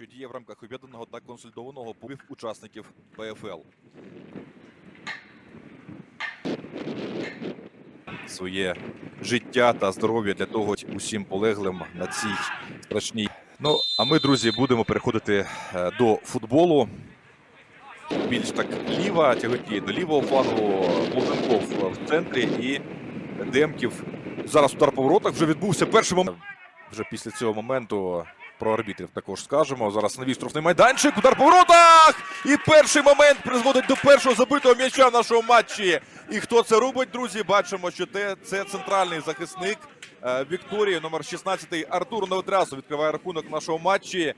що діє в рамках об'єднаного та консолідованого побив учасників ПФЛ. Своє життя та здоров'я для того усім полеглим на цій страшній. Ну, а ми, друзі, будемо переходити е, до футболу. Більш так ліва, тяготіє до лівого флангу, Блуденков в центрі і Демків. Зараз удар по воротах вже відбувся перший момент. Вже після цього моменту про арбітрів також скажемо. Зараз новий штрафний майданчик, удар по воротах! І перший момент призводить до першого забитого м'яча в нашому матчі. І хто це робить, друзі? Бачимо, що те, це центральний захисник е, Вікторії, номер 16 Артур Новотрясов відкриває рахунок нашого матчі.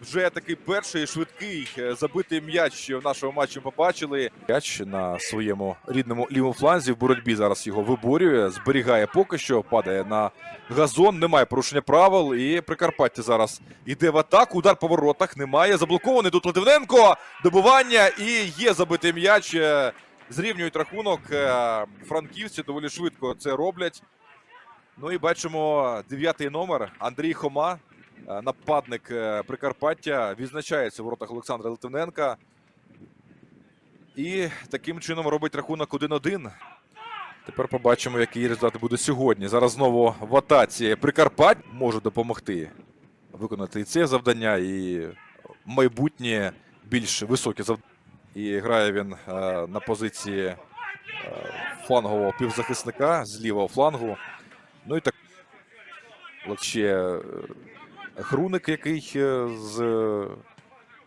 Вже такий перший швидкий е, забитий м'яч в нашому матчі побачили. М'яч на своєму рідному лівому фланзі в боротьбі зараз його виборює, зберігає поки що, падає на газон, немає порушення правил. І Прикарпаття зараз йде в атаку. Удар по воротах немає. Заблокований тут Литвиненко. Добування і є забитий м'яч. Е, Зрівнюють рахунок. Е, Франківці доволі швидко це роблять. Ну і бачимо дев'ятий номер Андрій Хома. Е, Нападник е, Прикарпаття відзначається в воротах Олександра Литвиненка. І таким чином робить рахунок 1-1. Тепер побачимо, який результат буде сьогодні. Зараз знову в атаці Прикарпать може допомогти виконати це завдання, і майбутнє більш високе завдання. І грає він е, на позиції е, флангового півзахисника з лівого флангу. Ну і так ще е, Хруник, який е, з е,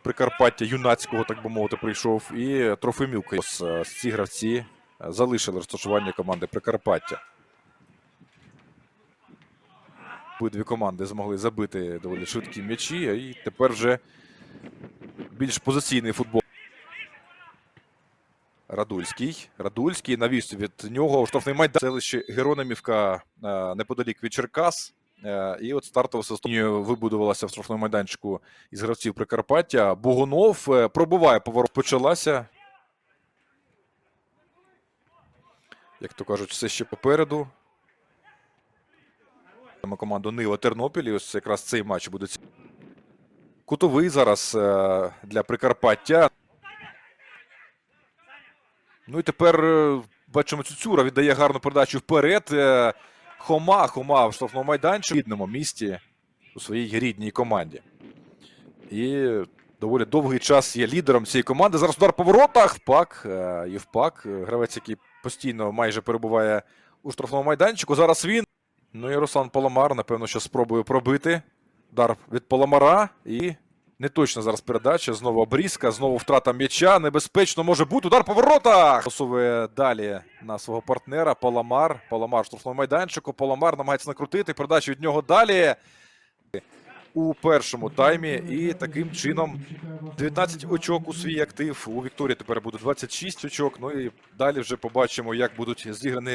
Прикарпаття юнацького, так би мовити, прийшов, і Трофимюк. Е, Ці гравці залишили розташування команди Прикарпаття. Обидві команди змогли забити доволі швидкі м'ячі, і тепер вже більш позиційний футбол. Радульський. Радульський навіс від нього штрафний майдан. Селище Геронимівка неподалік від Черкас. Е, І от стартова система вибудувалася в штрафному майданчику із гравців Прикарпаття. Богунов е, пробиває поворот. Почалася. Як то кажуть, все ще попереду. Команду Нива Тернопіль. І ось якраз цей матч буде. Кутовий зараз е, для Прикарпаття. Ну і тепер бачимо, Цюцюра віддає гарну передачу вперед. Хома, Хома в штрафному майданчику в рідному місті у своїй рідній команді. І доволі довгий час є лідером цієї команди. Зараз удар по воротах. Впак, е, Євпак, е, гравець, який постійно майже перебуває у штрафному майданчику. Зараз він. Ну і Руслан Паламар, напевно, що спробує пробити. Удар від Паламара і Неточна зараз передача. Знову обрізка, знову втрата м'яча. Небезпечно може бути. Удар по воротах. Посовує далі на свого партнера Паламар. Паламар в штрафному майданчику. Паламар намагається накрутити. Передача від нього далі. У першому таймі. І таким чином 19 очок у свій актив. У Вікторії тепер буде 26 очок. Ну і далі вже побачимо, як будуть зіграні